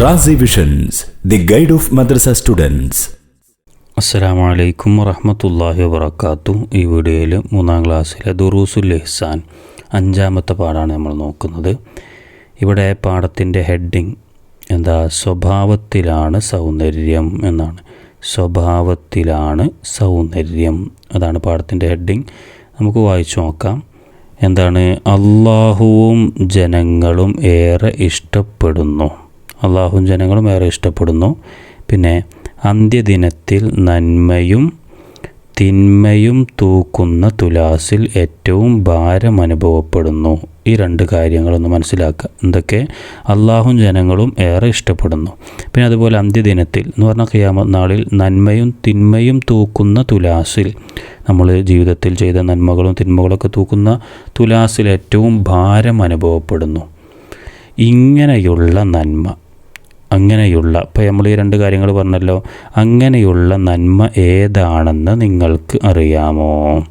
Razi visions the guide of madrasa students അസ്സലാമു അലൈക്കും വറഹമത്തല്ലാഹി വബർക്കാത്തു ഈ വീഡിയോയിൽ മൂന്നാം ക്ലാസ്സിലെ ദുറൂസുൽ ഇഹ്സാൻ അഞ്ചാമത്തെ പാഠമാണ് നമ്മൾ നോക്കുന്നത്. ഇവിടെ പാഠത്തിന്റെ ഹെഡിങ് എന്താ? സ്വഭാവത്തിലാണ് സൗന്ദര്യം എന്നാണ്. സ്വഭാവത്തിലാണ് സൗന്ദര്യം. അതാണ് പാഠത്തിന്റെ ഹെഡിങ്. നമുക്ക് വായിച്ചു നോക്കാം. എന്താണ്? അള്ളാഹുവും ജനങ്ങളും ഏറെ ഇഷ്ടപ്പെടുന്നു. അള്ളാഹുവും ജനങ്ങളും ഏറെ ഇഷ്ടപ്പെടുന്നു. പിന്നെ അന്ത്യദിനത്തിൽ നന്മയും തിന്മയും തൂക്കുന്ന തുലാസിൽ ഏറ്റവും ഭാരം അനുഭവപ്പെടുന്നു. ഈ രണ്ട് കാര്യങ്ങളൊന്ന് മനസ്സിലാക്കുക. എന്തൊക്കെ? അള്ളാഹും ജനങ്ങളും ഏറെ ഇഷ്ടപ്പെടുന്നു. പിന്നെ അതുപോലെ അന്ത്യദിനത്തിൽ എന്ന് പറഞ്ഞാൽ ഖിയാമ നാളിൽ നന്മയും തിന്മയും തൂക്കുന്ന തുലാസിൽ നമ്മൾ ജീവിതത്തിൽ ചെയ്ത നന്മകളും തിന്മകളൊക്കെ തൂക്കുന്ന തുലാസിൽ ഏറ്റവും ഭാരം അനുഭവപ്പെടുന്നു. ഇങ്ങനെയുള്ള നന്മ. അങ്ങനെയുള്ള ഇപ്പോൾ നമ്മൾ ഈ രണ്ട് കാര്യങ്ങൾ പറഞ്ഞല്ലോ അങ്ങനെയുള്ള നന്മ ഏതാണെന്ന് നിങ്ങൾക്ക് അറിയാമോ?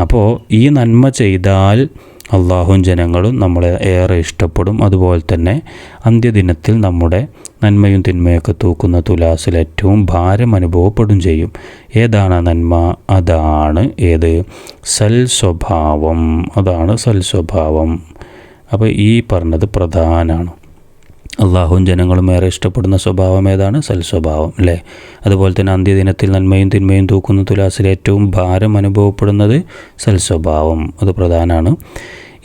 അപ്പോൾ ഈ നന്മ ചെയ്താൽ അള്ളാഹും ജനങ്ങളും നമ്മളെ ഏറെ ഇഷ്ടപ്പെടും. അതുപോലെ തന്നെ അന്ത്യദിനത്തിൽ നമ്മുടെ നന്മയും തിന്മയൊക്കെ തൂക്കുന്ന തുലാസിൽ ഏറ്റവും ഭാരം അനുഭവപ്പെടും ചെയ്യും. ഏതാണ് നന്മ? അതാണ് ഏത്? സൽ സ്വഭാവം അതാണ് സൽ സ്വഭാവം അപ്പോൾ ഈ പറഞ്ഞത് പ്രധാനമാണ് അള്ളാഹുവും ജനങ്ങളും ഏറെ ഇഷ്ടപ്പെടുന്ന സ്വഭാവം ഏതാണ്? സൽസ്വഭാവം അല്ലേ? അതുപോലെ തന്നെ അന്ത്യദിനത്തിൽ നന്മയും തിന്മയും തൂക്കുന്ന തുലാസിൽ ഏറ്റവും ഭാരം അനുഭവപ്പെടുന്നത് സൽസ്വഭാവം അത് പ്രധാനമാണ്.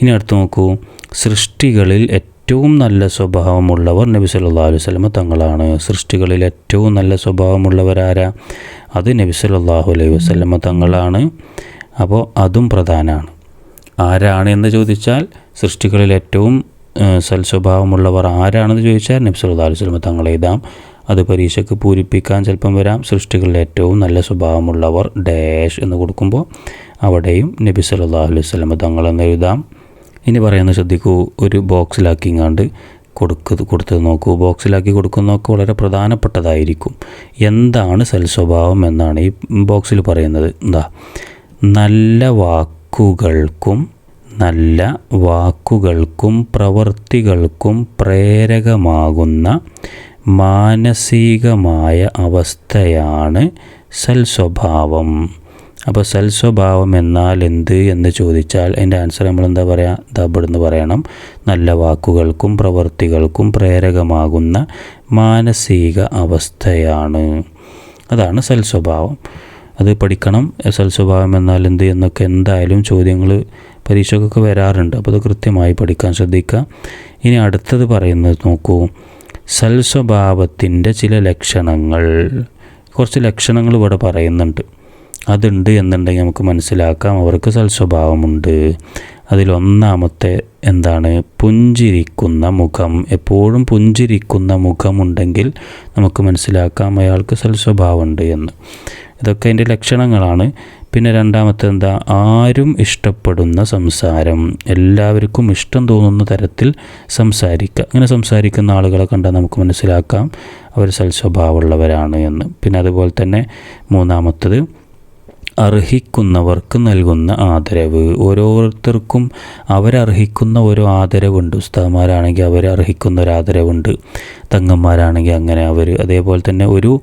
ഇനി അടുത്ത് നോക്കൂ. സൃഷ്ടികളിൽ ഏറ്റവും നല്ല സ്വഭാവമുള്ളവർ നബി സല്ലാ അലൈഹി സ്വലമ തങ്ങളാണ്. സൃഷ്ടികളിൽ ഏറ്റവും നല്ല സ്വഭാവമുള്ളവരാരാ അത് നബി സല്ലാഹു അലൈഹി വസ്ലമ തങ്ങളാണ്. അപ്പോൾ അതും പ്രധാനമാണ്. ആരാണ് എന്ന് ചോദിച്ചാൽ സൃഷ്ടികളിൽ ഏറ്റവും സൽസ്വഭാവമുള്ളവർ ആരാണെന്ന് ചോദിച്ചാൽ നബി സല്ലല്ലാഹു അലൈഹി വസല്ലം തങ്ങൾ എഴുതാം. അത് പരീക്ഷയ്ക്ക് പൂരിപ്പിക്കാൻ ചിലപ്പം വരാം. സൃഷ്ടികളിൽ ഏറ്റവും നല്ല സ്വഭാവമുള്ളവർ ഡാഷ് എന്ന് കൊടുക്കുമ്പോൾ അവിടെയും നബി സല്ലല്ലാഹു അലൈഹി വസല്ലം തങ്ങളെന്ന് എഴുതാം. ഇനി പറയുന്നത് ശ്രദ്ധിക്കൂ ഒരു ബോക്സിലാക്കിങ്ങാണ്ട് കൊടുക്ക കൊടുത്തത് നോക്കൂ. ബോക്സിലാക്കി കൊടുക്കുന്നതൊക്കെ വളരെ പ്രധാനപ്പെട്ടതായിരിക്കും. എന്താണ് സൽസ്വഭാവം എന്നാണ് ഈ ബോക്സിൽ പറയുന്നത്. എന്താ നല്ല വാക്കുകൾക്കും നല്ല വാക്കുകൾക്കും പ്രവൃത്തികൾക്കും പ്രേരകമാകുന്ന മാനസികമായ അവസ്ഥയാണ് സൽസ്വഭാവം. അപ്പോൾ സൽസ്വഭാവം എന്നാൽ എന്ത് എന്ന് ചോദിച്ചാൽ അതിന്റെ ആൻസർ നമ്മൾ എന്താ പറയുക ദബിടുന്ന് പറയണം. നല്ല വാക്കുകൾക്കും പ്രവൃത്തികൾക്കും പ്രേരകമാകുന്ന മാനസിക അവസ്ഥയാണ്. അതാണ് സൽസ്വഭാവം. അത് പഠിക്കണം. സൽസ്വഭാവം എന്നാൽ എന്ത് എന്നൊക്കെ എന്തായാലും ചോദ്യങ്ങൾ പരീക്ഷയ്ക്കൊക്കെ വരാറുണ്ട്. അപ്പോൾ അത് കൃത്യമായി പഠിക്കാൻ ശ്രദ്ധിക്കുക. ഇനി അടുത്തത് പറയുന്നത് നോക്കൂ. സൽസ്വഭാവത്തിന്റെ ചില ലക്ഷണങ്ങൾ. കുറച്ച് ലക്ഷണങ്ങൾ ഇവിടെ പറയുന്നുണ്ട്. അതുണ്ട് എന്നുണ്ടെങ്കിൽ നമുക്ക് മനസ്സിലാക്കാം. അവർക്ക് സൽസ്വഭാവമുണ്ട്. അതിലൊന്നാമത്തെ എന്താണ്? പുഞ്ചിരിക്കുന്ന മുഖം. എപ്പോഴും പുഞ്ചിരിക്കുന്ന മുഖമുണ്ടെങ്കിൽ നമുക്ക് മനസ്സിലാക്കാം അയാൾക്ക് സൽസ്വഭാവമുണ്ട് എന്ന്. ഇതൊക്കെ അതിന്റെ ലക്ഷണങ്ങളാണ്. പിന്നെ രണ്ടാമത്തെ എന്താ? ആരും ഇഷ്ടപ്പെടുന്ന സംസാരം. എല്ലാവർക്കും ഇഷ്ടം തോന്നുന്ന തരത്തിൽ സംസാരിക്കുക അങ്ങനെ സംസാരിക്കുന്ന ആളുകളെ കണ്ടാൽ നമുക്ക് മനസ്സിലാക്കാം. അവർ സൽസ്വഭാവമുള്ളവരാണ് എന്ന്. പിന്നെ അതുപോലെ തന്നെ മൂന്നാമത്തത് അർഹിക്കുന്നവർക്ക് നൽകുന്ന ആദരവ്. ഓരോരുത്തർക്കും അവരർഹിക്കുന്ന ഓരോ ആദരവുണ്ട്. ഉസ്താദ്മാരാണെങ്കിൽ അവർ അർഹിക്കുന്ന ഒരു ആദരവുണ്ട്. തങ്ങന്മാരാണെങ്കിൽ അങ്ങനെ. അവർ അതേപോലെ തന്നെ ഒരു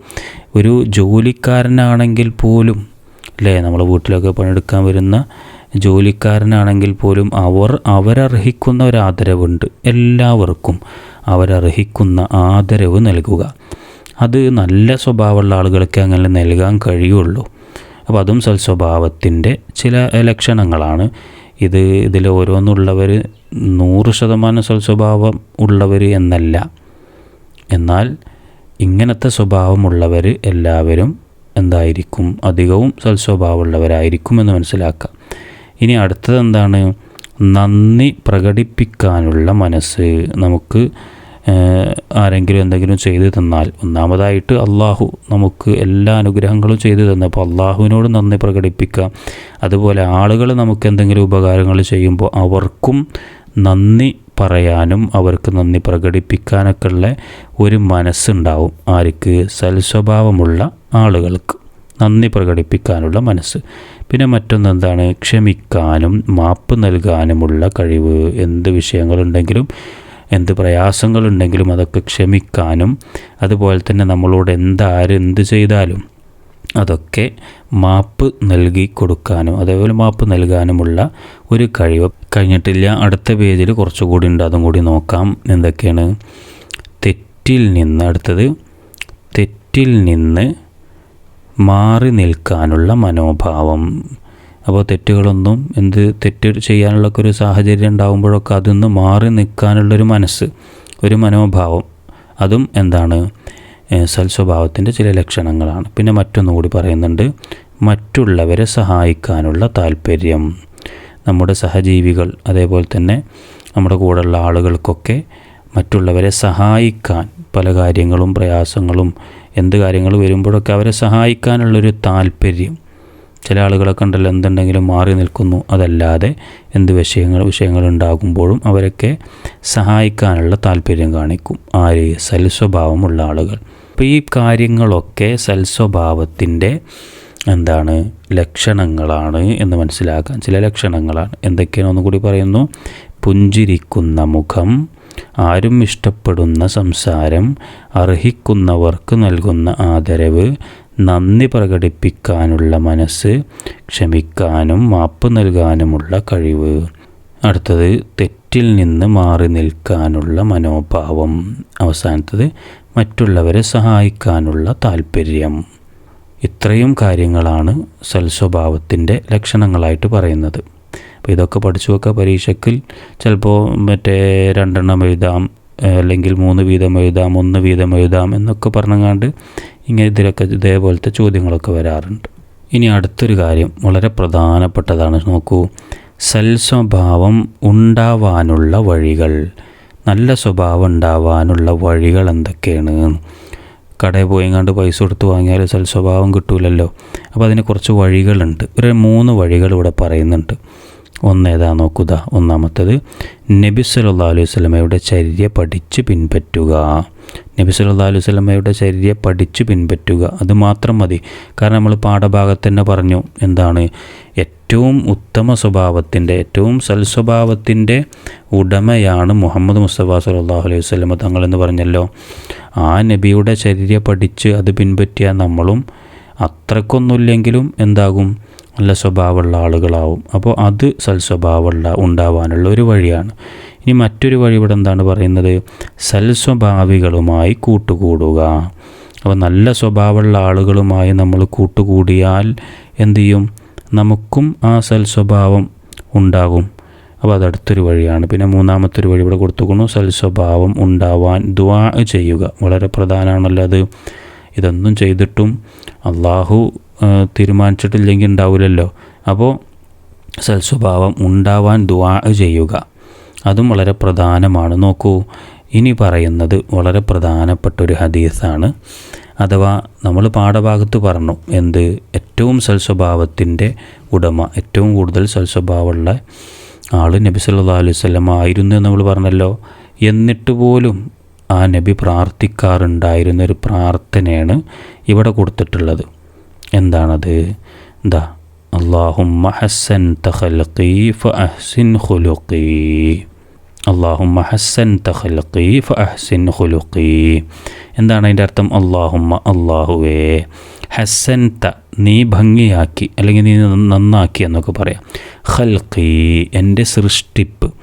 ഒരു ജോലിക്കാരനാണെങ്കിൽ പോലും അല്ലേ നമ്മൾ വീട്ടിലൊക്കെ പണിയെടുക്കാൻ വരുന്ന ജോലിക്കാരനാണെങ്കിൽ പോലും അവർ അവരർഹിക്കുന്ന ഒരു ആദരവുണ്ട് എല്ലാവർക്കും അവരർഹിക്കുന്ന ആദരവ് നൽകുക. അത് നല്ല സ്വഭാവമുള്ള ആളുകൾക്ക് അങ്ങനെ നൽകാൻ കഴിയുള്ളൂ. അപ്പോൾ അതും സൽസ്വഭാവത്തിന്റെ ചില ലക്ഷണങ്ങളാണ്. ഇത് ഇതിൽ ഓരോന്നുള്ളവർ നൂറ് ശതമാനം സൽസ്വഭാവം ഉള്ളവർ എന്നല്ല. എന്നാൽ ഇങ്ങനത്തെ സ്വഭാവമുള്ളവർ എല്ലാവരും എന്തായിരിക്കും? അധികവും സൽസ്വഭാവമുള്ളവരായിരിക്കും എന്ന് മനസ്സിലാക്കാം. ഇനി അടുത്തത് എന്താണ് നന്ദി പ്രകടിപ്പിക്കാനുള്ള മനസ്സ്. നമുക്ക് ആരെങ്കിലും എന്തെങ്കിലും ചെയ്തു തന്നാൽ ഒന്നാമതായിട്ട് അള്ളാഹു നമുക്ക് എല്ലാ അനുഗ്രഹങ്ങളും ചെയ്തു തന്നപ്പോൾ അള്ളാഹുവിനോട് നന്ദി പ്രകടിപ്പിക്കുക. അതുപോലെ ആളുകൾ നമുക്ക് എന്തെങ്കിലും ഉപകാരങ്ങൾ ചെയ്യുമ്പോൾ അവർക്കും നന്ദി പറയാനും അവർക്ക് നന്ദി പ്രകടിപ്പിക്കാനൊക്കെ ഉള്ള ഒരു മനസ്സുണ്ടാവും. ആർക്ക്? സൽസ്വഭാവമുള്ള ആളുകൾക്ക് നന്ദി പ്രകടിപ്പിക്കാനുള്ള മനസ്സ്. പിന്നെ മറ്റൊന്ന് എന്താണ് ക്ഷമിക്കാനും മാപ്പ് നൽകാനുമുള്ള കഴിവ്. എന്ത് വിഷയങ്ങളുണ്ടെങ്കിലും എന്ത് പ്രയാസങ്ങളുണ്ടെങ്കിലും അതൊക്കെ ക്ഷമിക്കാനും അതുപോലെ തന്നെ നമ്മളോട് എന്താര് എന്ത് ചെയ്താലും അതൊക്കെ മാപ്പ് നൽകി കൊടുക്കാനും അതേപോലെ മാപ്പ് നൽകാനുമുള്ള ഒരു കഴിവ്. കഴിഞ്ഞിട്ടില്ല. അടുത്ത പേജിൽ കുറച്ചുകൂടി ഉണ്ട്. അതും കൂടി നോക്കാം. എന്തൊക്കെയാണ്? തെറ്റിൽ നിന്ന് അടുത്തത് തെറ്റിൽ നിന്ന് മാറി നിൽക്കാനുള്ള മനോഭാവം. അപ്പോൾ തെറ്റുകളൊന്നും എന്ത് തെറ്റ് ചെയ്യാനുള്ളൊക്കെ ഒരു സാഹചര്യം ഉണ്ടാകുമ്പോഴൊക്കെ അതിൽ മാറി നിൽക്കാനുള്ളൊരു മനസ്സ് ഒരു മനോഭാവം. അതും എന്താണ്? സൽസ്വഭാവത്തിന്റെ ചില ലക്ഷണങ്ങളാണ്. പിന്നെ മറ്റൊന്നും കൂടി പറയുന്നുണ്ട്. മറ്റുള്ളവരെ സഹായിക്കാനുള്ള താല്പര്യം നമ്മുടെ സഹജീവികൾ അതേപോലെ തന്നെ നമ്മുടെ കൂടെയുള്ള ആളുകൾക്കൊക്കെ മറ്റുള്ളവരെ സഹായിക്കാൻ പല കാര്യങ്ങളും പ്രയാസങ്ങളും എന്ത് കാര്യങ്ങൾ വരുമ്പോഴൊക്കെ അവരെ സഹായിക്കാനുള്ളൊരു താല്പര്യം. ചില ആളുകളൊക്കെ ഉണ്ടല്ലോ എന്തുണ്ടെങ്കിലും മാറി നിൽക്കുന്നു. അതല്ലാതെ എന്ത് വിഷയങ്ങൾ വിഷയങ്ങൾ ഉണ്ടാകുമ്പോഴും അവരൊക്കെ സഹായിക്കാനുള്ള താല്പര്യം കാണിക്കും. ആര്? സൽസ്വഭാവമുള്ള ആളുകൾ. അപ്പോൾ ഈ കാര്യങ്ങളൊക്കെ സൽസ്വഭാവത്തിന്റെ എന്താണ് ലക്ഷണങ്ങളാണ് എന്ന് മനസ്സിലാക്കാൻ. ചില ലക്ഷണങ്ങളാണ്. എന്തൊക്കെയാണ് ഒന്നും കൂടി പറയുന്നു. പുഞ്ചിരിക്കുന്ന മുഖം ആരും ഇഷ്ടപ്പെടുന്ന സംസാരം അർഹിക്കുന്നവർക്ക് നൽകുന്ന ആദരവ് നന്ദി പ്രകടിപ്പിക്കാനുള്ള മനസ്സ് ക്ഷമിക്കാനും മാപ്പ് നൽകാനുമുള്ള കഴിവ്. അടുത്തത് തെറ്റിൽ നിന്ന് മാറി നിൽക്കാനുള്ള മനോഭാവം. അവസാനത്തത് മറ്റുള്ളവരെ സഹായിക്കാനുള്ള താല്പര്യം ഇത്രയും കാര്യങ്ങളാണ് സൽസ്വഭാവത്തിന്റെ ലക്ഷണങ്ങളായിട്ട് പറയുന്നത്. അപ്പോൾ ഇതൊക്കെ പഠിച്ചു വെക്കുക പരീക്ഷയ്ക്ക് ചിലപ്പോൾ മറ്റേ രണ്ടെണ്ണം എഴുതാം അല്ലെങ്കിൽ മൂന്ന് വീതം എഴുതാം ഒന്ന് വീതം എഴുതാം എന്നൊക്കെ പറഞ്ഞങ്ങാണ്ട് ഇങ്ങനെ ഇതിലൊക്കെ ഇതേപോലത്തെ ചോദ്യങ്ങളൊക്കെ വരാറുണ്ട്. ഇനി അടുത്തൊരു കാര്യം വളരെ പ്രധാനപ്പെട്ടതാണ്. നോക്കൂ സൽസ്വഭാവം ഉണ്ടാവാനുള്ള വഴികൾ നല്ല സ്വഭാവം ഉണ്ടാവാനുള്ള വഴികൾ എന്തൊക്കെയാണ്? കടയിൽ പോയിങ്ങാണ്ട് പൈസ കൊടുത്ത് വാങ്ങിയാൽ സൽസ്വഭാവം കിട്ടൂലല്ലോ. അപ്പോൾ അതിന് കുറച്ച് വഴികളുണ്ട്. ഒരു മൂന്ന് വഴികൾ ഇവിടെ പറയുന്നുണ്ട്. ഒന്ന് ഏതാ നോക്കുക. ഒന്നാമത്തത് നബി സല്ലാ അലൈഹി സ്വലമയുടെ ചര്യ പഠിച്ച് പിൻപറ്റുക. നബി സല്ലാ അലൈഹി സ്വലമയുടെ ചര്യ പഠിച്ച് പിൻപറ്റുക. അത് മാത്രം മതി. കാരണം നമ്മൾ പാഠഭാഗത്ത് തന്നെ പറഞ്ഞു എന്താണ് ഏറ്റവും ഉത്തമ സ്വഭാവത്തിന്റെ ഏറ്റവും സൽസ്വഭാവത്തിന്റെ ഉടമയാണ് മുഹമ്മദ് മുസ്തഫ സല്ലാഹു അലൈഹി വസ്ലമ തങ്ങളെന്ന് പറഞ്ഞല്ലോ. ആ നബിയുടെ ചര്യ പഠിച്ച് അത് പിൻപറ്റിയാൽ നമ്മളും അത്രക്കൊന്നുമില്ലെങ്കിലും എന്താകും? നല്ല സ്വഭാവമുള്ള ആളുകളാവും. അപ്പോൾ അത് സൽസ്വഭാവമുള്ള ഉണ്ടാവാനുള്ള ഒരു വഴിയാണ്. ഇനി മറ്റൊരു വഴി ഇവിടെ എന്താണ് പറയുന്നത്? സൽസ്വഭാവികളുമായി കൂട്ടുകൂടുക. അപ്പോൾ നല്ല സ്വഭാവമുള്ള ആളുകളുമായി നമ്മൾ കൂട്ടുകൂടിയാൽ എന്തു ചെയ്യും? നമുക്കും ആ സൽസ്വഭാവം ഉണ്ടാകും. അപ്പോൾ അതടുത്തൊരു വഴിയാണ്. പിന്നെ മൂന്നാമത്തെ ഒരു വഴി ഇവിടെ കൊടുത്തുകൊണ്ടു സൽസ്വഭാവം ഉണ്ടാവാൻ ദ്വാ ചെയ്യുക. വളരെ പ്രധാനമാണല്ലോ അത്. ഇതൊന്നും ചെയ്തിട്ടും അള്ളാഹു തീരുമാനിച്ചിട്ടില്ലെങ്കിൽ ഉണ്ടാവില്ലല്ലോ അപ്പോൾ സൽസ്വഭാവം ഉണ്ടാവാൻ ദുവാ ചെയ്യുക. അതും വളരെ പ്രധാനമാണ്. നോക്കൂ ഇനി പറയുന്നത് വളരെ പ്രധാനപ്പെട്ട ഒരു ഹദീസാണ്. അഥവാ നമ്മൾ പാഠഭാഗത്ത് പറഞ്ഞു എന്ത് ഏറ്റവും സൽസ്വഭാവത്തിന്റെ ഉടമ ഏറ്റവും കൂടുതൽ സൽസ്വഭാവമുള്ള ആൾ നബി സല്ലാ അലൈഹി സ്വലം ആയിരുന്നു എന്ന് നമ്മൾ പറഞ്ഞല്ലോ. എന്നിട്ട് പോലും ആ നബി പ്രാർത്ഥിക്കാറുണ്ടായിരുന്ന ഒരു പ്രാർത്ഥനയാണ് ഇവിടെ കൊടുത്തിട്ടുള്ളത്. എന്താണത്? ദാ അള്ളാഹുമ്മ ഹസൻ തഖൽഖി ഫ അഹ്സിൻ ഖുലുഖി. അള്ളാഹുമ്മ ഹസൻ തഖൽഖി ഫ അഹ്സിൻ ഖുലുഖി. എന്താണ് അതിന്റെ അർത്ഥം? അള്ളാഹുമ്മ അള്ളാഹുവേ ഹസൻ ത നീ ഭംഗിയാക്കി അല്ലെങ്കിൽ നീ നന്നാക്കി എന്നൊക്കെ പറയാം. ഖൽഖി എന്റെ സൃഷ്ടിപ്പ്.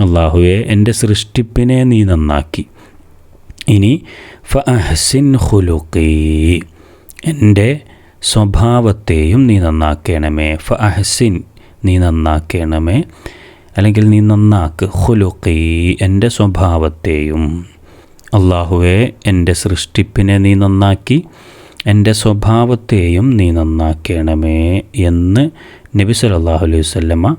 അള്ളാഹുവെ എന്റെ സൃഷ്ടിപ്പിനെ നീ നന്നാക്കി. ഇനി ഫ അഹ്സിൻ ഖുലുഖി. എന്റെ സ്വഭാവത്തെയും നീ നന്നാക്കണമേ. ഫ അഹസിൻ നീ നന്നാക്കണമേ. അല്ലെങ്കിൽ നീ നന്നാക്ക്. ഹുലുഖി എന്റെ സ്വഭാവത്തെയും. അള്ളാഹുവെ എന്റെ സൃഷ്ടിപ്പിനെ നീ നന്നാക്കി. എന്റെ സ്വഭാവത്തെയും നീ നന്നാക്കണമേ എന്ന് നബി സല്ലല്ലാഹു അലൈഹി വസല്ലമ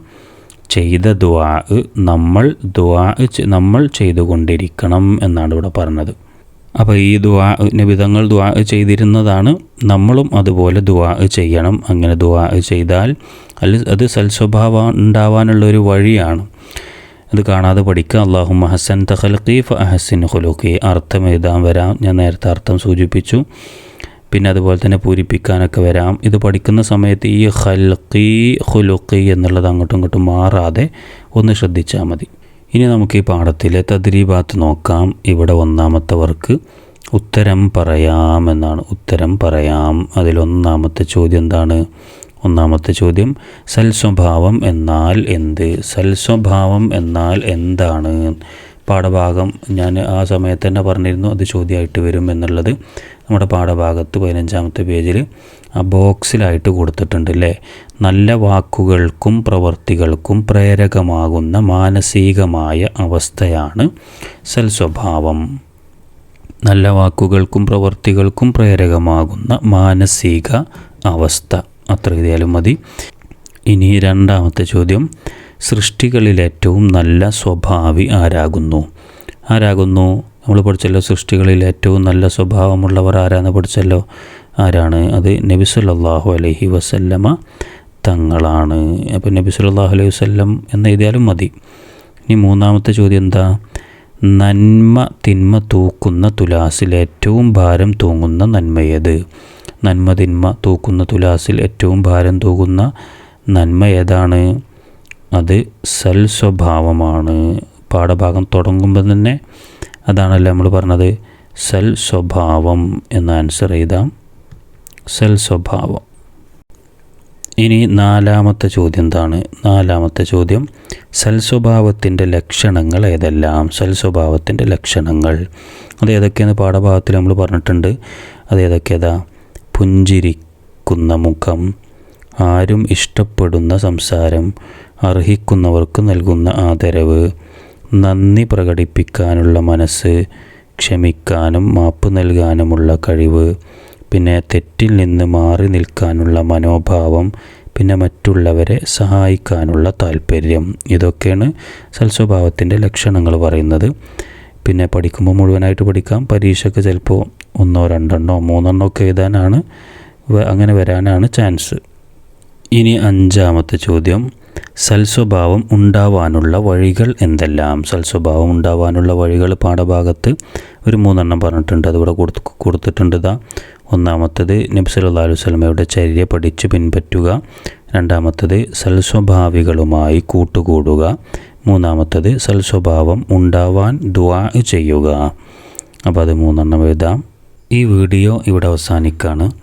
ചെയ്ത ദുവാ നമ്മൾ ദുവാ നമ്മൾ ചെയ്തുകൊണ്ടിരിക്കണം എന്നാണ് ഇവിടെ പറഞ്ഞത്. അപ്പോൾ ഈ ദുവാ നിബിധങ്ങൾ ദുവാ ചെയ്തിരുന്നതാണ് നമ്മളും അതുപോലെ ദുവാ ചെയ്യണം. അങ്ങനെ ദുവാ ചെയ്താൽ അല്ല അത് സൽസ്വഭാവം ഉണ്ടാവാനുള്ള ഒരു വഴിയാണ്. അത് കാണാതെ പഠിക്കുക. അള്ളാഹു ഹസൻ തഹൽഖീഫ് അഹസിൻ ഖുലുഖി. അർത്ഥം എഴുതാൻ വരാം. ഞാൻ നേരത്തെ അർത്ഥം സൂചിപ്പിച്ചു. പിന്നെ അതുപോലെ തന്നെ പൂരിപ്പിക്കാനൊക്കെ വരാം. ഇത് പഠിക്കുന്ന സമയത്ത് ഈ ഹൽക്കി ഖുലുഖി എന്നുള്ളത് അങ്ങോട്ടും ഇങ്ങോട്ടും മാറാതെ ഒന്ന് ശ്രദ്ധിച്ചാൽ മതി. ഇനി നമുക്ക് ഈ പാഠത്തിലെ തദ്രീബാത്ത് നോക്കാം. ഇവിടെ ഒന്നാമത്തെ വർക്ക് ഉത്തരം പറയാം എന്നാണ്. ഉത്തരം പറയാം. അതിലൊന്നാമത്തെ ചോദ്യം എന്താണ്? ഒന്നാമത്തെ ചോദ്യം സൽസ്വഭാവം എന്നാൽ എന്ത്? സൽസ്വഭാവം എന്നാൽ എന്താണ്? പാഠഭാഗം ഞാൻ ആ സമയത്ത് തന്നെ പറഞ്ഞിരുന്നു അത് ചോദ്യമായിട്ട് വരും എന്നുള്ളത്. നമ്മുടെ പാഠഭാഗത്ത് പതിനഞ്ചാമത്തെ പേജിൽ ആ ബോക്സിലായിട്ട് കൊടുത്തിട്ടുണ്ട് അല്ലേ? നല്ല വാക്കുകൾക്കും പ്രവർത്തികൾക്കും പ്രേരകമാകുന്ന മാനസികമായ അവസ്ഥയാണ് സൽസ്വഭാവം. നല്ല വാക്കുകൾക്കും പ്രവർത്തികൾക്കും പ്രേരകമാകുന്ന മാനസിക അവസ്ഥ. അത്ര എഴുതിയാലും മതി. ഇനി രണ്ടാമത്തെ ചോദ്യം. സൃഷ്ടികളിൽ ഏറ്റവും നല്ല സ്വഭാവി ആരാകുന്നു? ആരാകുന്നു? നമ്മൾ പഠിച്ചല്ലോ സൃഷ്ടികളിൽ ഏറ്റവും നല്ല സ്വഭാവമുള്ളവർ ആരാന്ന് പഠിച്ചല്ലോ? ആരാണ്? അത് നബി സല്ലാഹു അലൈഹി വസല്ലമ തങ്ങളാണ്. അപ്പോൾ നബി സല്ലാഹു അലൈഹി വസ്ല്ലം എന്ന് എഴുതിയാലും മതി. ഇനി മൂന്നാമത്തെ ചോദ്യം എന്താ? നന്മ തിന്മ തൂക്കുന്ന തുലാസിൽ ഏറ്റവും ഭാരം തൂങ്ങുന്ന നന്മയേത്? നന്മ തിന്മ തൂക്കുന്ന തുലാസിൽ ഏറ്റവും ഭാരം തൂങ്ങുന്ന നന്മ ഏതാണ് അത് സൽ സ്വഭാവമാണ്. പാഠഭാഗം തുടങ്ങുമ്പോൾ തന്നെ അതാണല്ലോ നമ്മൾ പറഞ്ഞത്? സൽ സ്വഭാവം എന്ന ആൻസർ എഴുതാം. സൽ സ്വഭാവം. ഇനി നാലാമത്തെ ചോദ്യം എന്താണ്? നാലാമത്തെ ചോദ്യം സൽസ്വഭാവത്തിന്റെ ലക്ഷണങ്ങൾ ഏതെല്ലാം? സൽസ്വഭാവത്തിന്റെ ലക്ഷണങ്ങൾ. അത് ഏതൊക്കെയെന്ന് പാഠഭാഗത്തിൽ നമ്മൾ പറഞ്ഞിട്ടുണ്ട്. അത് ഏതൊക്കെയതാ? പുഞ്ചിരിക്കുന്ന മുഖം ആരും ഇഷ്ടപ്പെടുന്ന സംസാരം അർഹിക്കുന്നവർക്ക് നൽകുന്ന ആദരവ്. നന്ദി പ്രകടിപ്പിക്കാനുള്ള മനസ്സ് ക്ഷമിക്കാനും മാപ്പ് നൽകാനുമുള്ള കഴിവ് പിന്നെ തെറ്റിൽ നിന്ന് മാറി നിൽക്കാനുള്ള മനോഭാവം പിന്നെ മറ്റുള്ളവരെ സഹായിക്കാനുള്ള താല്പര്യം ഇതൊക്കെയാണ് സൽസ്വഭാവത്തിന്റെ ലക്ഷണങ്ങൾ പറയുന്നത്. പിന്നെ പഠിക്കുമ്പോൾ മുഴുവനായിട്ട് പഠിക്കാം. പരീക്ഷയ്ക്ക് ചിലപ്പോൾ ഒന്നോ രണ്ടെണ്ണോ മൂന്നെണ്ണോ ഒക്കെ എഴുതാനാണ് അങ്ങനെ വരാനാണ് ചാൻസ്. ഇനി അഞ്ചാമത്തെ ചോദ്യം. സൽസ്വഭാവം ഉണ്ടാവാനുള്ള വഴികൾ എന്തെല്ലാം? സൽസ്വഭാവം ഉണ്ടാവാനുള്ള വഴികൾ പാഠഭാഗത്ത് ഒരു മൂന്നെണ്ണം പറഞ്ഞിട്ടുണ്ട്. അതിവിടെ കൊടുത്ത് കൊടുത്തിട്ടുണ്ട് ഇതാ. ഒന്നാമത്തത് നബി സല്ലല്ലാഹു അലൈഹി വസല്ലമയുടെ ചര്യ പഠിച്ച് പിൻപറ്റുക. രണ്ടാമത്തത് സൽസ്വഭാവികളുമായി കൂട്ടുകൂടുക. മൂന്നാമത്തത് സൽസ്വഭാവം ഉണ്ടാവാൻ ദ്വാ ചെയ്യുക. അപ്പോൾ അത് മൂന്നെണ്ണം എഴുതാം. ഈ വീഡിയോ ഇവിടെ അവസാനിക്കുകയാണ്.